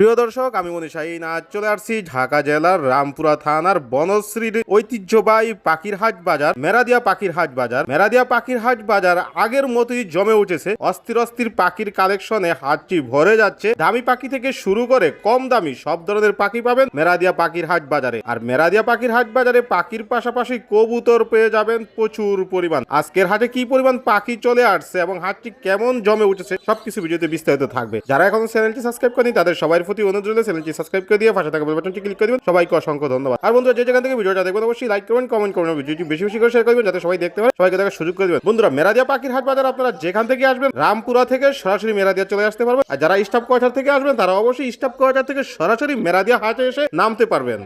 প্রিয় দর্শক, আমি মনীষ শাহিন আজ চলে আসছি ঢাকা জেলার রামপুরা থানার বনশ্রীর ঐতিহ্যবাহী পাখির হাট বাজার, মেরাদিয়া পাখির হাট বাজার। মেরাদিয়া পাখির হাট বাজার আগের মতোই জমে উঠেছে। অস্থির অস্থির পাখির কালেকশনে হাটটি ভরে যাচ্ছে। দামি পাখি থেকে শুরু করে কম দামি সব ধরনের পাখি পাবেন মেরাদিয়া পাখির হাট বাজারে। আর মেরাদিয়া পাখির হাট বাজারে পাখির পাশাপাশি কবুতর পেয়ে যাবেন প্রচুর পরিমাণ। আজকের হাটে কি পরিমাণ পাখি চলে আসছে এবং হাটটি কেমন জমে উঠেছে, সবকিছু ভিডিওতে বিস্তারিত থাকবে। যারা এখন চ্যানেলটি সাবস্ক্রাইব করেনি তাদের সবার প্রতি অনুরোধ রইল চ্যানেলটি সাবস্ক্রাইব করে দিয়ে পাশে থাকা বেল বাটনটি ক্লিক করে দিবেন সবাইকে অসংখ্য ধন্যবাদ। আর বন্ধুরা যে যেখান থেকে ভিডিওটা দেখবেন অবশ্যই লাইক করবেন কমেন্ট করবেন ভিডিওটি বেশি বেশি করে শেয়ার করবেন যাতে সবাই দেখতে পারে সবাইকে দেখার সুযোগ করে দেবেন। বন্ধুরা মেরাদিয়া পাখির হাট বাজার আপনারা যেখান থেকে আসবেন রামপুরা থেকে সরাসরি মেরাদিয়া চলে আসতে পারবেন। আর যারা স্টাফ কোয়ার্টার থেকে আসবেন তারা অবশ্যই স্টাফ কোয়ার্টার থেকে সরাসরি মেরাদিয়া হাটে এসে নামতে পারবেন।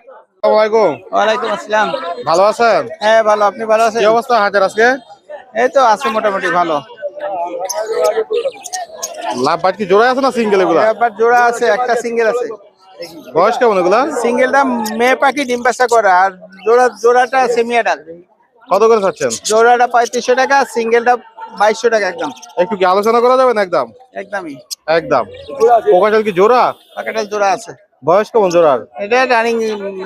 আসসালামাইকুম ওয়ালাইকুম আসসালাম। ভালো আছেন? হ্যাঁ ভালো। আপনি ভালো আছেন? কি অবস্থা হাটের আজকে? এই তো আছে মোটামুটি ভালো। লাভ বাট কি জোড়া আছে না সিঙ্গেল এগুলা? এবার জোড়া আছে একটা সিঙ্গেল আছে। বয়স কেমন এগুলা? সিঙ্গেলটা মেয়ে পাখি ডিম বাসা করে আর জোড়া জোড়াটা সেমিয়াডাল কত করে চাচ্ছেন জোড়াটা পঁয়ত্রিশশো টাকা সিঙ্গেলটা বাইশশো টাকা একদম। একটু কি আলোচনা করা যাবে না একদম? একদমই। একদম। পোকাটাল কি জোড়া? পাখিটাল জোড়া আছে। বয়স কেমন জোড়ার? এটা রানিং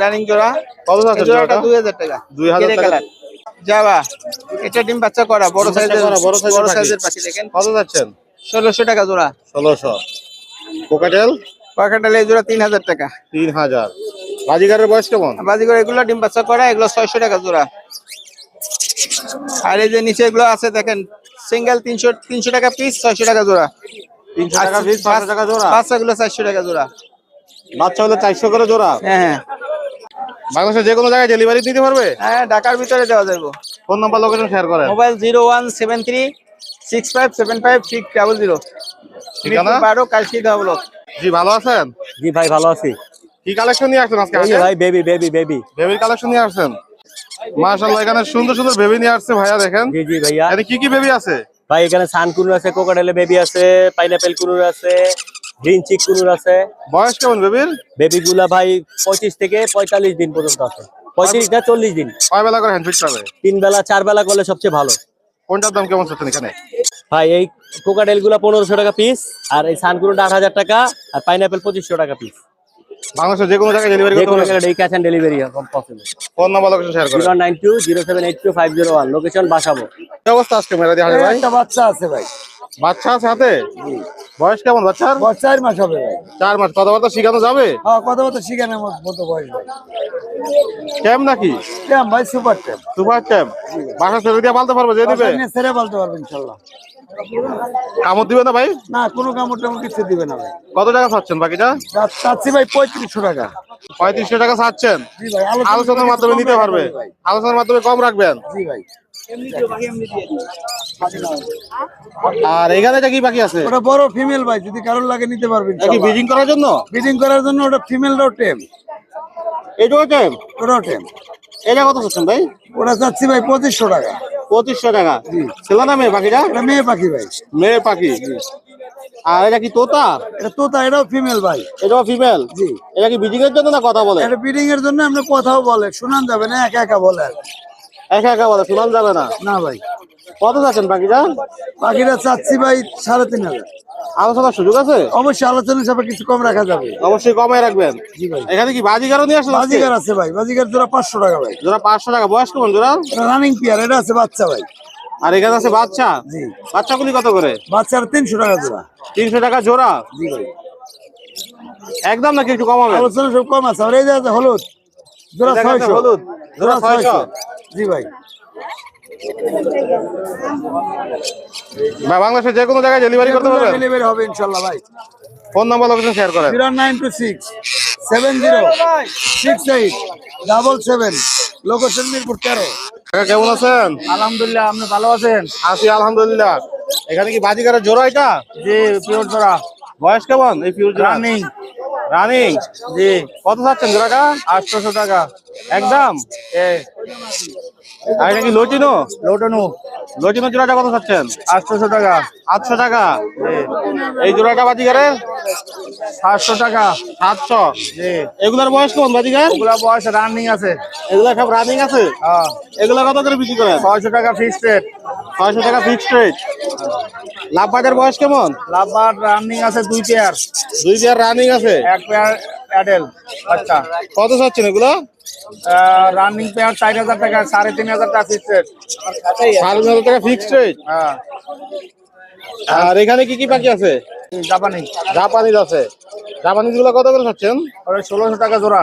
রানিং জোড়া। কত চাচ্ছেন জোড়াটা জোড়াটা? দুই হাজার টাকা। 2000 গ্রে টাকা। যাবা এটা ডিম বাচ্চা করা বড় সাইজের বড় সাইজের সাইজের পাখি। দেখেন। কত যাচ্ছেন ষোলোশো টাকা জোড়া। ষোলোশো। পোকাটেল পাখিটাল এই জোড়া তিন হাজার টাকা। তিন হাজার। বাজিগারের বয়স কেমন? বাজিগর এগুলো ডিম বাচ্চা করা এগুলো ছয়শো টাকা জোড়া। আর এই যে নিচে এগুলো আছে দেখেন সিঙ্গেল তিনশো তিনশো টাকা পিস ছয়শো টাকা জোড়া। তিনশো টাকা পিস পাঁচশো টাকা জোড়া। বাচ্চাগুলো চারশো টাকা জোড়া। বাচ্চা হলে চারশো করে জোড়া? হ্যাঁ হ্যাঁ। বাংলাদেশের যে কোনো জায়গায় ডেলিভারি দিতে পারবে? হ্যাঁ ঢাকার ভিতরে দেওয়া যাবে ফোন নাম্বার লোকেশন শেয়ার করেন। Mobile zero one seven three six five seven five six double zero ঠিকানা? বারো কালশি ডাবল জি ভালো আছেন? জি ভাই ভালো আছি। কি কালেকশন নিয়ে আসছেন আজকে? ভাই বেবি বেবি বেবি বেবির কালেকশন নিয়ে আসছেন? মাশাআল্লাহ এখানে সুন্দর সুন্দর বেবি নিয়ে আসছে ভাইয়া দেখেন। জি জি ভাইয়া। এখানে কি কি বেবি আছে? ভাই এখানে সান কুনুর আছে কোকাডেলে বেবি আছে পাইনাপেল কুনুর আছে গ্রিন চিক কুনুর আছে। বয়স কেমন বেবির বেবি গুলা ভাই থেকে পঁয়তাল্লিশ দিন পর্যন্ত আছে। পঁয়ত্রিশ না চল্লিশ দিন। কয় বেলা করে হ্যান্ড ফিট পাবে তিন বেলা চার বেলা করলে সবচেয়ে ভালো। কোনটার দাম কেমন চাচ্ছেন এখানে? ভাই এই কোকাডেলগুলা পনেরোশো টাকা পিস আর এই সান কুনুরটা আট হাজার টাকা আর পাইনাপেল পঁচিশশো টাকা পিস বাংলাদেশের যে কোনো জায়গায় ডেলিভারি যে কোনো জায়গায় cash on delivery possible phone number location share করেন। বাসাবো। কি অবস্থা আজকে মেরাদি হাটে ভাই? একটা বাচ্চা আছে ভাই। বাচ্চা আছে হাতে? বয়স কেমন বাচ্চার? বয়স চার মাস হবে ভাই। মাস। কথাবার্তা শিখানো যাবে? হ্যাঁ মতো বয়স ভাই। নাকি? ট্যাম ভাই সুপার ট্যাম সুপার ক্যাম বাসা ছেড়ে দিয়ে পালতে পারবে যে দিবে? ছেড়ে বলতে পারবেন ইনশাল্লাহ। কামড় দিবে না ভাই? না কোনো কামড় টামড় কিছু দিবে না ভাই। কত টাকা চাচ্ছেন বাকিটা? চাচ্ছি ভাই পঁয়ত্রিশশো টাকা। পঁয়ত্রিশশো টাকা চাচ্ছেন আলোচনার মাধ্যমে নিতে পারবে। আলোচনার মাধ্যমে কম রাখবেন? জি ভাই। আর এখানে কি বাকি আছে? ওটা বড় ফিমেল ভাই যদি কারোর লাগে নিতে পারবেন কি ব্রিডিং করার জন্য? ব্রিডিং করার জন্য ওটা ফিমেলটাও টেম। এটাও টাইম ওটাও টেম। এটা কত চাচ্ছেন ভাই? ওটা চাচ্ছি ভাই পঁচিশশো টাকা। পঁচিশশো টাকা। ছিল না মেয়ে পাখিটা? মেয়ে পাখি ভাই। মেয়ে পাখি। আর এটা কি তোতা? এটা তোতা এটাও ফিমেল ভাই। এটাও ফিমেল জি। এটা কি ব্রিডিং এর জন্য না কথা বলে? এটা ব্রিডিং এর জন্য আপনি কথাও বলে শোনান যাবে না একা একা বলে একা একা বলে শোনান যাবে না? না ভাই। কত চাচ্ছেন পাখিটা? পাখিটা চাচ্ছি ভাই সাড়ে তিন হাজার। আলোচনার সুযোগ আছে? অবশ্যই আলোচনা হিসাবে কিছু কম রাখা যাবে। অবশ্যই কমায় রাখবেন। এখানে কি বাজিগারও নিয়ে আজকে? বাজিগার আছে ভাই। বাজিগার জোড়া পাঁচশো টাকা ভাই। জোড়া পাঁচশো টাকা। বয়স কেমন জোড়া? রানিং পিয়ার এটা আছে বাচ্চা ভাই। আর এখানে আছে বাচ্চা? জি। বাচ্চাগুলি কত করে? বাচ্চার তিনশো টাকা জোড়া। তিনশো টাকা জোড়া? জি ভাই। একদম নাকি একটু কমাবে আলোচনা সব কম আছে। আর এই যে হলুদ। জোড়া ছয়শো। হলুদ। জোড়া ছয়শো। জি ভাই। ভাই বাংলাদেশের যে কোনো জায়গায় ডেলিভারি করতে পারবেন? ডেলিভারি হবে ইনশাল্লাহ ভাই। ফোন নাম্বার লোকেশন শেয়ার করেন। Zero nine two six seven zero six eight double seven location Mirpur তেরো। কাকা কেমন আছেন? আলহামদুলিল্লাহ আপনি ভালো আছেন? আছি আলহামদুলিল্লাহ। এখানে কি বাজিকারের জোড়া এটা? জি পিওর জোড়া। বয়স কেমন এই ফিউজ রানিং রানিং জি। কত চাচ্ছেন জোড়াটা? আটশোশো টাকা। একদম? এ। আর এটা কি লটিনো? লোটনু। লটিনো জোড়াটা কত চাচ্ছেন? আটশোশো টাকা। আটশো টাকা? এই জোড়াটা বাজিকারের সাতশো টাকা। সাতশো? জি। এগুলার বয়স কেমন বাজিকার ওগুলা বয়স রানিং আছে। এগুলা সব রানিং আছে? হ্যাঁ। এগুলা কত করে বিক্রি করেন? ছয়শো টাকা ফিক্সড রেট ছয়শো টাকা ফিক্সড রেট লাভ বাজার বয়স কেমন? লাভবার রানিং আছে দুই পেয়ার দুই পেয়ার রানিং আছে? এক পেয়ার অ্যাডেল বাচ্চা। কত চাচ্ছেন এগুলো? রানিং পেয়ার চার হাজার টাকা সাড়ে তিন হাজার টাকা ফিক্স রেট সাড়ে তিন হাজার টাকা ফিক্সড রেট হ্যাঁ। আর এখানে কি কি পাখি আছে? জাপানি। জাপানিজ আছে। জাপানিজগুলো কত করে চাচ্ছেন? ওটা ষোলোশো টাকা জোড়া।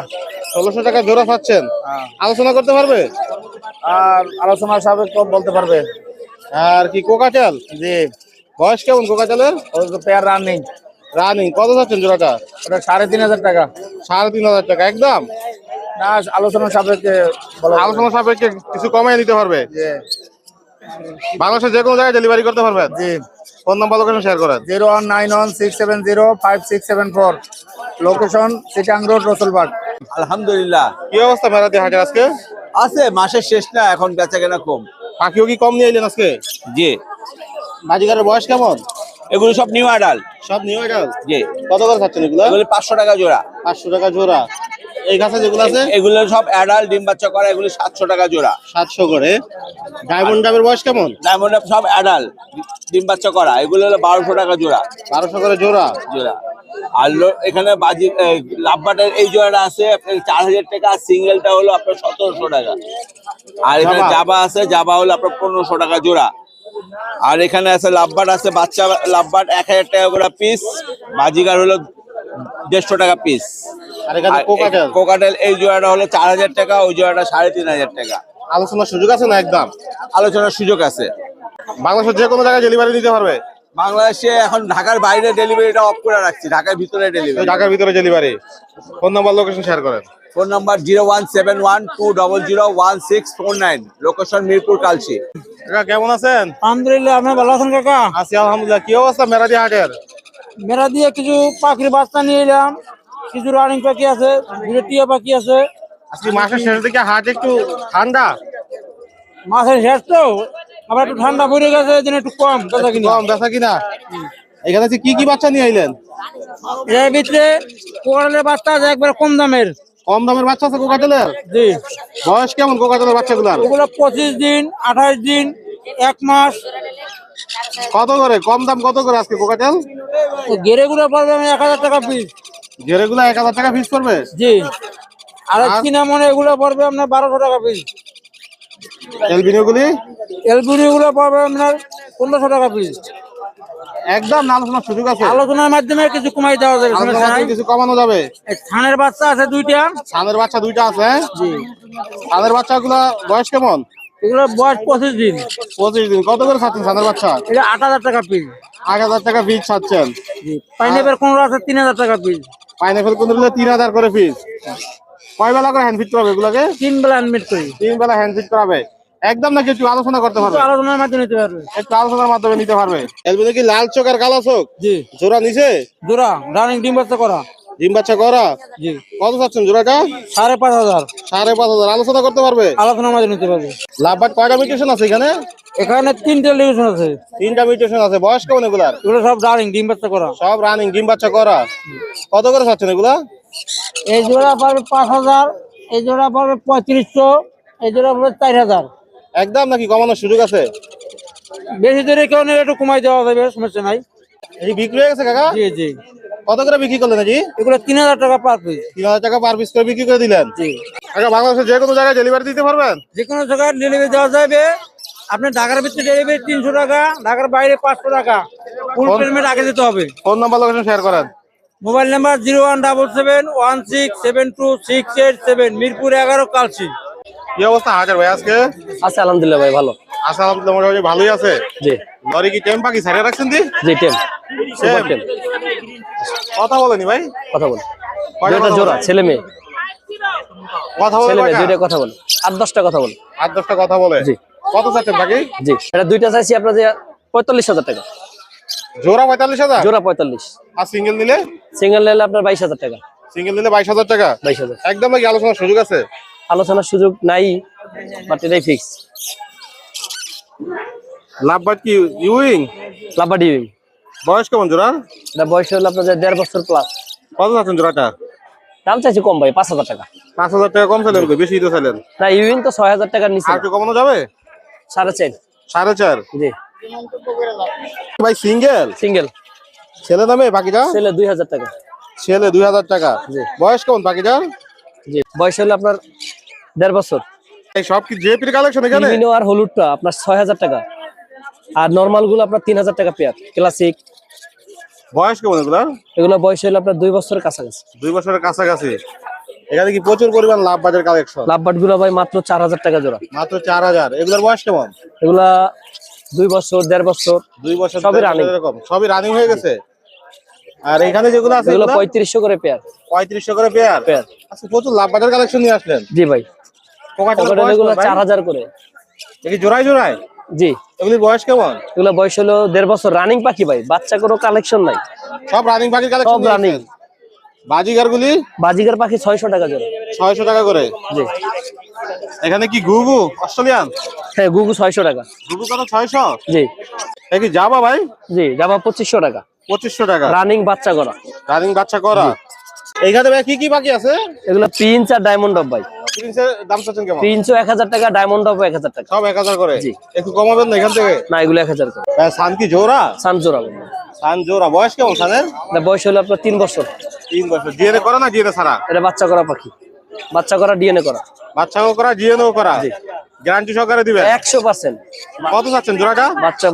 ষোলোশো টাকা জোড়া চাচ্ছেন। হ্যাঁ। আলোচনা করতে পারবে? আর আলোচনার সাপেক্ষ বলতে পারবে। আর কি কোকাটেল জি। বয়স কেমন কোকাটেলের ওই পেয়ার রানিং রানিং কত চাচ্ছেন জোড়াটা? ওটা সাড়ে তিন হাজার টাকা। সাড়ে তিন হাজার টাকা একদম? না আলোচনার সাপেক্ষে আলোচনা সাপেক্ষে কিছু কমাই দিতে পারবে? বাংলাদেশের যে কোনো জায়গায় ডেলিভারি করতে পারবেন? জি। ফোন নাম্বার লোকেশন শেয়ার করেন। Zero one nine one six seven zero five six seven four location Sitang road Rasulbagh আলহামদুলিল্লাহ। কি অবস্থা মেলাতে হাজার আজকে? আছে মাসের শেষ না এখন বেচা কেনা কম। পাখিও কি কম নিয়ে এলেন আজকে? জি। বাজিকারের বয়স কেমন? এগুলো সব নিউ আডাল সব নিউ আইডাল জি। কত করে খাচ্ছেন এগুলো? এগুলো পাঁচশো টাকা জোড়া। পাঁচশো টাকা জোড়া। এই গাছে যেগুলো আছে? এগুলো সব অ্যাডাল ডিম বাচ্চা করা এগুলো সাতশো টাকা জোড়া। সাতশো করে। ডায়মন্ড ডাবের বয়স কেমন? ডায়মন্ড সব অ্যাডাল ডিম বাচ্চা করা এগুলো হলো বারোশো টাকা জোড়া। বারোশো করে জোড়া? জোড়া। আর এখানে বাজি লাভবাটের এই জোড়াটা আছে আপনার চার হাজার টাকা সিঙ্গেলটা হলো আপনার সতেরোশো টাকা। আর এখানে জাবা? আছে জাবা হলো আপনার পনেরোশো টাকা জোড়া। আর এখানে আছে লাভবাট আছে বাচ্চা লাভবাট এক হাজার টাকা করে পিস বাজিগার হলো দেড়শো টাকা পিস আর কোকাটেল। কোকাটেল এই জোড়াটা হলো চার হাজার টাকা ওই জোড়াটা সাড়ে তিন হাজার টাকা। আলোচনার সুযোগ আছে না একদম? আলোচনার সুযোগ আছে। বাংলাদেশের যে কোনো জায়গায় ডেলিভারি দিতে পারবে? বাংলাদেশে এখন ঢাকার বাইরে ডেলিভারিটা অফ করে রাখছি ঢাকার ভিতরে ডেলিভারি ঢাকার ভিতরে delivery phone number location share করেন। Phone number zero one seven one two double zero one six four nine location Mirpur Kalshi কাকা কেমন আছেন? আলহামদুলিল্লাহ আপনি ভালো আছেন কাকা? আছি আলহামদুলিল্লাহ কি অবস্থা মেরাদি হাটের? মেরা দিয়ে কিছু পাখির বাচ্চা নিয়ে এলাম। কিছু রানিং পাখি আছে দুটো টিয়া পাখি আছে। আজকে মাসের শেষের দিকে হাট একটু ঠান্ডা? মাছের শেষ তো আবার একটু ঠান্ডা পড়ে গেছে এই একটু কম কথা কিনা। কম বেচা কিনা? এখানে কি কি বাচ্চা নিয়ে আইলেন? এর ভিতরে কোয়ালের বাচ্চা আছে একবার কম দামের। কম দামের বাচ্চা আছে কোকাটেলের? জি। বয়স কেমন কোকাটেলের বাচ্চাগুলার? ওগুলো পঁচিশ দিন আঠাশ দিন এক মাস। কত করে? কম দাম কত করে আজকে কোকাটেল? গেরে গুলো পড়বে আমি এক হাজার টাকা পিস জেরেগুলো এক হাজার টাকা ফিস করবে জি। আর? কিনা মনে এগুলো পড়বে আপনার বারোশো টাকা পিস এলবিনিওগুলি এলবিডি গুলো পড়বে আপনার পনেরোশো টাকা পিস একদম আলোচনার সুযোগ আছে। আলোচনার মাধ্যমে কিছু কমাই দেওয়া যাবে কিছু কমানো যাবে। থানের বাচ্চা আছে দুইটা। বাচ্চা দুইটা আছে হ্যাঁ? জি। বাচ্চাগুলো বয়স কেমন? এগুলো বয়স পঁচিশ দিন। পঁচিশ দিন। কত করে সানের বাচ্চা? এটা আট হাজার টাকা পিস আট হাজার টাকা ফিস ছাড়ছেন। পাইনাপের কোন আছে তিন হাজার টাকা পিস পাইনাপেল কোনগুলো তিন হাজার করে ফিস কয় বেলা করে হ্যান্ড ফিট করাবে এগুলোকে? তিন বেলা আনমিট করি। তিন বেলা হ্যান্ড ফিট করাবে। একদম নাকি একটু আলোচনা করতে পারবে? আলোচনার মাধ্যমে নিতে পারবে। একটু আলোচনার মাধ্যমে নিতে পারবে। এলবিনে কি লাল চোখ আর কালো চোখ? জি। জোড়া নিছে? জোড়া রানিং ডিম বাচ্চা করা। ডিম বাচ্চা করা কত চাচ্ছেন জোড়াটা? সাড়ে পাঁচ হাজার। সাড়ে পাঁচ হাজার। আলোচনা করতে পারবে? মাধ্যমে নিতে পারবে। লাভবাট কয়টা মিউটেশন আছে এখানে? এখানে তিনটে আছে। তিনটা মিউটেশন আছে। বয়স কেমন এগুলার? এগুলো সব রানিং ডিম বাচ্চা করা। সব রানিং ডিম বাচ্চা করা। কত করে চাচ্ছেন এগুলা? এই জোড়া পাবে পাঁচ হাজার এই জোড়া পাবে পঁয়ত্রিশশো এই জোড়া পাবে চার হাজার। একদম নাকি কমানোর সুযোগ আছে? বেশি দূরে কেউ একটু কমাই দেওয়া যাবে সমস্যা নাই। এই বিক্রি হয়ে গেছে কাকা? জি জি। কত করে বিক্রি করলেন নাকি এগুলো তিন হাজার টাকা পার পিস তিন হাজার টাকা পার পিস করে বিক্রি করে দিলেন? জি। কাকা বাংলাদেশের যে কোনো জায়গায় ডেলিভারি দিতে পারবেন? যে কোনো জায়গায় ডেলিভারি দেওয়া যাবে। আপনি ঢাকার ভিতরে ডেলিভারি তিনশো টাকা ঢাকার বাইরে পাঁচশো টাকা। ফুল পেমেন্ট আগে দিতে হবে। ফোন নাম্বার লোকেশন শেয়ার করেন। Mobile number zero one double seven one six seven two six eight seven Mirpur এগারো কালসি কি অবস্থা হাজার ভাই আজকে? আছে আলহামদুলিল্লাহ ভাই ভালো। আচ্ছা আলহামদুলিল্লাহ মোটামুটি ভালোই আছে। জি। লরি কি টেম পাখি সারিয়ে রাখছেন দি? জি টেম। সুপার টেম। কথা বলেনি ভাই? কথা বল। দুইটা জোড়া ছেলে মেয়ে। কথা বলে ছেলে মেয়ে? দুইটা কথা বল। আট দশটা কথা বল। আট দশটা কথা বলে। জি। কত চাচ্ছেন বাকি? জি এটা দুইটা চাইছি আপনার যে পঁয়তাল্লিশ হাজার টাকা। জোড়া পঁয়তাল্লিশ হাজার? জোড়া পঁয়তাল্লিশ। আর সিঙ্গেল নিলে? সিঙ্গেল নিলে আপনার বাইশ হাজার টাকা। সিঙ্গেল নিলে বাইশ হাজার টাকা? বাইশ হাজার। একদম নাকি আলোচনার সুযোগ আছে? আলোচনার সুযোগ নাই বাট এটাই ফিক্স লাভবাট কি ইউইং? লাভাডি বয়স কেমন জোড়া? এটা বয়স হলো আপনার যে দেড় বছর প্লাস কত চাচ্ছেন জোড়াটা? দাম চাইছি কম ভাই পাঁচ হাজার টাকা। পাঁচ হাজার টাকা কম চাইলেন বেশি তো চাইলেন? না ইউইং তো ছয় হাজার টাকার নিচে। আর কমানো যাবে? সাড়ে চার। সাড়ে চার? জি। ভাই সিঙ্গেল? সিঙ্গেল। ছেলে দামে পাখিটা ছেলে দুই হাজার টাকা। ছেলে দুই হাজার টাকা। জি। বয়স কেমন পাখিটার জি বয়স হলো আপনার দেড় বছর। এই সব কি জেপির কালেকশন এখানে? ইলমিনো আর হলুদটা আপনার ছয় হাজার টাকা। আর নর্মালগুলো আপনার তিন হাজার টাকা পেয়ার ক্লাসিক বয়স কেমন এগুলা? এগুলো বয়স হলো আপনার দুই বছরের কাছাকাছি। দুই বছরের কাছাকাছি। এখানে কি প্রচুর পরিমাণ লাভ বাজার কালেকশন লাভবাটগুলো ভাই মাত্র চার হাজার টাকা জোড়া। মাত্র চার হাজার। এগুলোর বয়স কেমন? এগুলা দুই বছর দেড় বছর দুই বছর সবই। বছর এরকম। সবই রানিং হয়ে গেছে? আর এখানে যেগুলো আছে এগুলো এগুলো? পঁয়ত্রিশশো করে পেয়ার। পঁয়ত্রিশশো করে পেয়ার? পেয়ার। আচ্ছা প্রচুর লাভ বাজার কালেকশন নিয়ে আসলেন। জি ভাই। চার হাজার করে। এ কি জোড়ায় জোড়ায়? জি। এগুলির বয়স কেমন? এগুলো বয়স হলো দেড় বছর। রানিং পাখি ভাই বাচ্চা কোনো কালেকশন নাই। সব রানিং পাখির সব রানিং। বাজিগার গুলি বাজিকার পাখি ছয়শো টাকা জোড়া। ছয়শো টাকা করে। জি। এখানে কি গুগু? অস্ট্রেলিয়ান? হ্যাঁ গুগু ছয়শো টাকা। গুগু কত? ছয়শো? জি। কি যাবা ভাই? জি যাবা পঁচিশশো টাকা। পঁচিশশো টাকা। রানিং বাচ্চা করা। রানিং বাচ্চা করা। এইখানে ভাই কি কি বাকি আছে? এগুলো প্রিন্স আর ডায়মন্ড অফ ভাই। প্রিন্সের দাম চাচ্ছেন কেমন? প্রিন্সও এক হাজার টাকা ডায়মন্ড অফ টাকা। সব এক হাজার করে? একটু কমাবেন না এখান থেকে? না এগুলো করে। ভাই, সান কি জোড়া? সানজোরা সান জোড়া। বয়স কেমন সানের? বয়স হলো আপনার বছর। বছর। করা না এটা বাচ্চা করা পাখি। বাচ্চা করা ডিএনএ করা। বাচ্চাও করা করা গ্যারান্টি সহকারে দিবেন? কত চাচ্ছেন জোড়াটা? বাচ্চা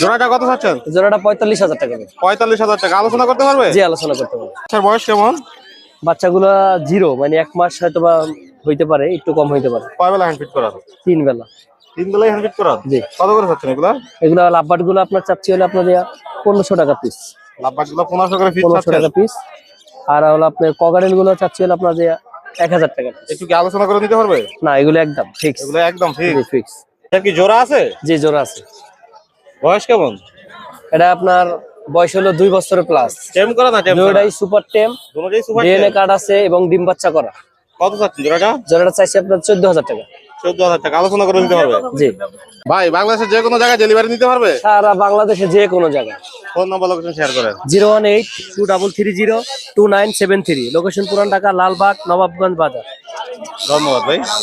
জোড়াটা কত চাচ্ছেন? জোড়াটা পঁয়তাল্লিশ হাজার টাকা করে। পঁয়তাল্লিশ হাজার টাকা। আলোচনা করতে পারবে? জি আলোচনা করতে পারবে। আচ্ছা বয়স কেমন? বাচ্চাগুলা জিরো মানে এক মাস হয়তো বা হইতে পারে একটু কম হইতে পারে। কয় বেলা হ্যান্ড ফিট করা তিন বেলা। তিন বেলায় হ্যান্ড ফিট করা জি। কত করে চাচ্ছেন এগুলা? এগুলো লাভবাটগুলো আপনার চাচ্ছি হলে আপনার পনেরোশো টাকা পিস লাভবাটগুলো পনেরোশো করে ফিট পনেরোশো টাকা পিস আর হলো আপনার কগারেলগুলো চাচ্ছি হলে আপনার এক হাজার টাকা একটু কি আলোচনা করে নিতে পারবে? না এগুলো একদম ফিক্স এগুলো একদম ফিক্স ফিক্স এটা কি জোড়া আছে? জি জোড়া আছে। বয়স কেমন? এটা আপনার বয়স হলো দুই বছরের প্লাস টেম করা না টেম করা জোড়াটাই সুপার টেম দুটোই সুপার ডিএনএ কার্ড আছে এবং ডিম বাচ্চা করা। কত চাচ্ছেন জোড়াটা? জোড়াটা চাইছি আপনার চোদ্দ হাজার টাকা। চোদ্দ হাজার টাকা। আলোচনা করে নিতে পারবে? জি। ভাই বাংলাদেশের যে কোনো জায়গায় ডেলিভারি নিতে পারবে? সারা বাংলাদেশে যে কোনো জায়গায়। ফোন নাম্বার লোকেশন শেয়ার করেন। Zero one eight two double three zero two nine seven three. Location Puran Dhaka Lalbagh Nawabganj বাজার। ধন্যবাদ ভাই।